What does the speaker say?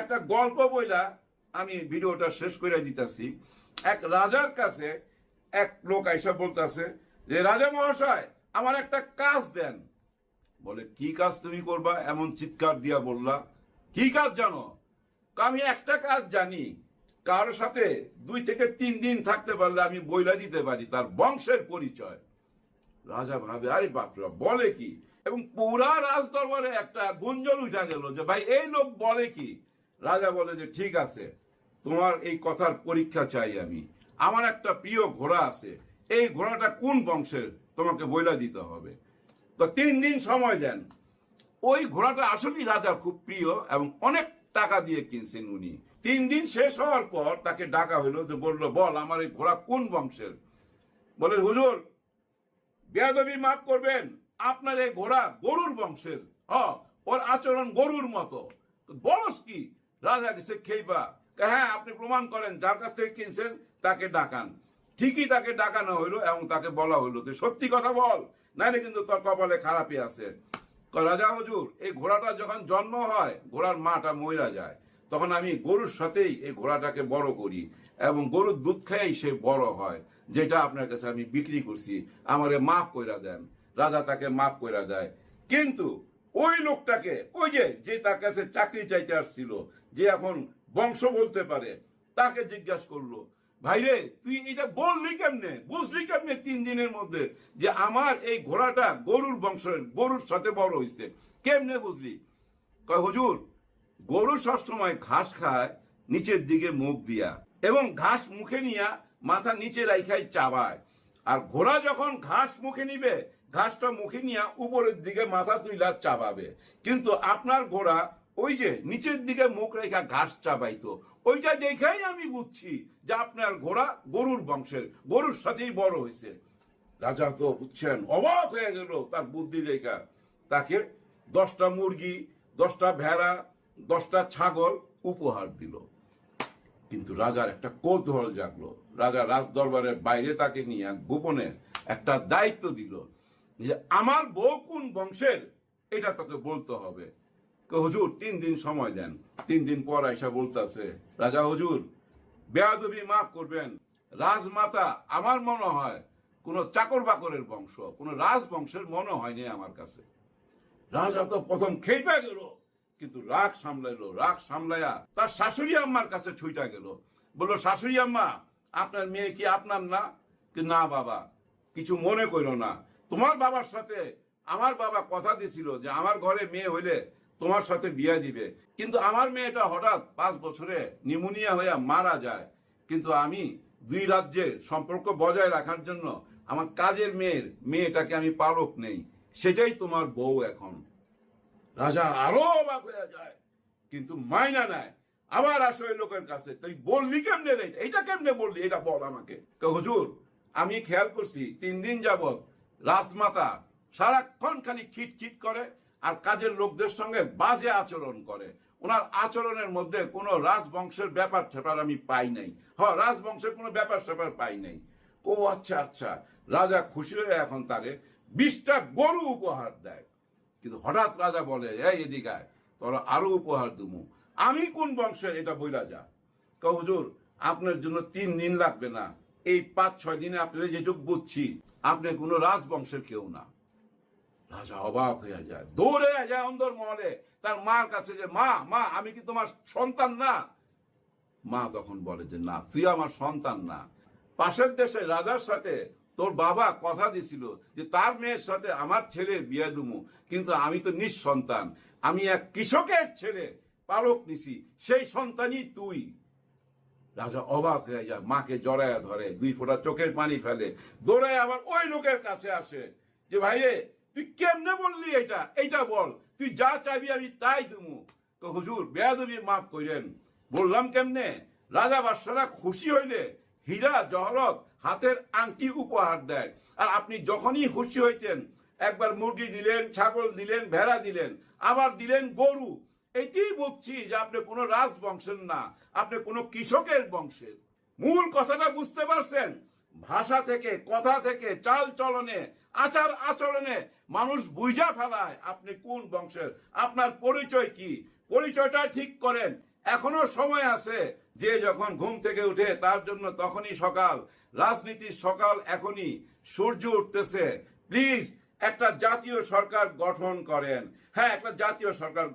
একটা গল্প বইলা আমি ভিডিওটা শেষ করে দিতেছি। এক রাজার কাছে এক লোক আইসা বলতেছে যে, রাজা মহাশয়, আমার একটা কাজ দেন। বলে, কি কাজ তুমি করবা? এমন চিৎকার দিয়া বললা, কি কাজ জানো? আমি একটা কাজ জানি। কারোর সাথে দুই থেকে তিন দিন থাকতে পারলে আমি বইলা দিতে পারি, তার বংশের পরিচয়। রাজা ভাবে, আরে বাপরা, বলে কি? এবং পুরা রাজ দরবারে একটা গুঞ্জন উঠা গেল যে, ভাই, এই লোক বলে কি? রাজা বলে যে, ঠিক আছে, তোমার এই কথার পরীক্ষা চাই আমি। আমার একটা প্রিয় ঘোড়া আছে। এই ঘোড়াটা কোন বংশের? তোমাকে বইলা দিতে হবে। তো তিন দিন সময় দেন। ওই ঘোড়াটা আসলেই রাজার খুব প্রিয় এবং অনেক টাকা দিয়ে কিনছেন উনি। তিন দিন শেষ হওয়ার পর তাকে ডাকা হইল যে, বলল, বল, আমার এই ঘোড়া কোন বংশের? বলে, হুজুর, বেয়াদবি মাফ করবেন, আপনার এই ঘোড়া গরুর বংশের। হ, ওর আচরণ গরুর মতো। তো বলস কি রাজা গেছে খেইবা হ্যাঁ আপনি প্রমাণ করেন যার কাছ থেকে কিনছেন, তাকে ডাকান। ঠিকই তাকে ডাকানো হইল এবং তাকে বলা হইল তুই সত্যি কথা বল, নাইলে কিন্তু তোর কপালে খারাপই আছে। রাজা হজুর, এই ঘোড়াটা যখন জন্ম হয়, ঘোড়ার মাটা মইরা যায়, তখন আমি গরুর সাথেই এই ঘোড়াটাকে বড় করি এবং গরুর দুধ খেয়েই সে বড় হয়, যেটা আপনার কাছে আমি বিক্রি করছি। আমারে মাফ কইরা দেন, রাজা তাকে মাফ কইরা দেয়। কিন্তু ওই লোকটাকে, ওই যে যে তার কাছে চাকরি চাইতে আসছিল, যে এখন বংশ বলতে পারে, তাকে জিজ্ঞাসা করল ভাইরে তুই এটা বললি কেমনে? বুঝলি কেমনে তিন দিনের মধ্যে যে আমার এই ঘোড়াটা গরুর বংশের, গরুর সাথে বড় হইছে? কেমনে বুঝলি? কয়, হুজুর, গরু সবসময় ঘাস খায়, নিচের দিকে মুখ দিয়া এবং ঘাস মুখে নিয়া মাথা নিচে রাইখাই চাবায়। আর ঘোড়া যখন ঘাস মুখে নিবে ঘাসটা মুখে নিয়া উপরের দিকে মাথা তুইলা চাবাবে কিন্তু আপনার ঘোড়া ওই যে নিচের দিকে মুখ রেখা ঘাস চাবাইতো ওইটা দেখেই আমি বুঝছি যে আপনার ঘোড়া গরুর বংশের, গরুর সাথেই বড় হয়েছে। রাজা তো বুঝছেন, অবাক হয়ে গেল তার বুদ্ধি দেখা। তাকে দশটা মুরগি, দশটা ভেড়া, দশটা ছাগল উপহার দিল। কিন্তু রাজার একটা কৌতূহল জাগলো। রাজা রাজ দরবারের বাইরে তাকে নিয়ে গোপনে একটা দায়িত্ব দিল। যে আমার বউ কোন বংশের? এটা তোকে বলতে হবে। হুজুর, তিন দিন সময় দেন। তিন দিন পর আইসা বলতেছে, রাজা হুজুর, বেয়াদবি মাফ করবেন। রাজমাতা আমার মনে হয় কোন চাকর বাকরের বংশ, কোন রাজবংশের মনে হয়নি আমার কাছে। রাজা তো প্রথম খেপে গেল, কিন্তু রাগ সামলাইলো, রাগ সামলাইয়া তার শাশুড়ি আম্মার কাছে ছুইটা গেল। বলল, শাশুড়ি আম্মা, আপনার মেয়ে কি আপনার না? কি না বাবা, কিছু মনে করো না। তোমার বাবার সাথে আমার বাবা কথা দিছিল যে আমার ঘরে মেয়ে হইলে তোমার সাথে বিয়ে দিবে। কিন্তু আমার মেয়েটা হঠাৎ পাঁচ বছরে নিউমোনিয়া হইয়া মারা যায়। কিন্তু আমি দুই রাজ্যের সম্পর্ক বজায় রাখার জন্য আমার কাজের মেয়ের মেয়েটাকে আমি পালক নেই। সেটাই তোমার বউ এখন। রাজা আরও অবাক হয়ে যায়। কিন্তু মাইনা নেয় আবার আসো এই লোকের কাছে, তুই বললি কেমনে এটা কেমনে বললি? এটা বল আমাকে। হুজুর, আমি খেয়াল করছি, তিন দিন যাবত রাজমাতা সারাক্ষণ খালি খিট খিট করে আর কাজের লোকদের সঙ্গে বাজে আচরণ করে। ওনার আচরণের মধ্যে কোনো রাজবংশের ব্যাপার স্যাপার আমি পাই নাই। হ রাজবংশের কোনো ব্যাপার স্যাপার পাই নাই। ও আচ্ছা আচ্ছা রাজা খুশি হয়ে এখন তারে বিশটা গরু উপহার দেয়। কিন্তু হঠাৎ রাজা বলে এই এদিকে আয়, তোরা আরও উপহার দুমু। আমি কোন বংশের? এটা বইলা যা। হুজুর আপনার জন্য তিন দিন লাগবে না। এই পাঁচ, ছয় দিনে আপনার যেটুক বুঝছি, আপনি কোনো রাজবংশের কেউ না। রাজা অবাক হয়ে যায়। দৌড়ে যায় অন্দর মহলে। তার মার কাছে যে, মা মা, আমি কি তোমার সন্তান না? মা তখন বলে যে, না, তুই আমার সন্তান না। পাশের দেশে রাজার সাথে তোর বাবা কথা দিছিল যে, তার মেয়ের সাথে আমার ছেলে বিয়ে দুমু। কিন্তু আমি তো নিঃসন্তান। আমি এক কৃষকের ছেলে, পালক নিছি। সেই সন্তানই তুই। রাজা অবাক হয়ে যায়, মাকে জড়ায়া ধরে, দুই ফোঁটা চোখের পানি ফেলে, দৌড়ায় আবার ওই লোকের কাছে আসে যে, ভাইরে, তুই কেমনে বললি এটা? এইটা বল, তুই যা চাইবি আমি তাই দুমু তো হুজুর বেয়াদবি মাফ কইরেন, বললাম কেমনে? রাজা বাদশারা খুশি হইলে হীরা, জহরত, হাতের আংটি উপহার দেয়। আর আপনি যখনই খুশি হইতেন, একবার মুরগি দিলেন, ছাগল দিলেন, ভেড়া দিলেন, আবার দিলেন গরু এটাই বুঝছি যে আপনি কোনো রাজবংশের না, আপনি কোনো কৃষকের বংশের। মূল কথাটা বুঝতে পারছেন? ভাষা থেকে, কথা থেকে, চাল চলনে, আচার আচরণে মানুষ বুঝা ফেলায় আপনি কোন বংশের। আপনার পরিচয় কি? পরিচয়টা ঠিক করেন। এখনও সময় আছে যে যখন ঘুম থেকে উঠে তার জন্য তখনই সকাল। রাজনীতির সকাল এখনই। সূর্য উঠতেছে। প্লিজ একটা জাতীয় সরকার গঠন করেন। হ্যাঁ একটা জাতীয় সরকার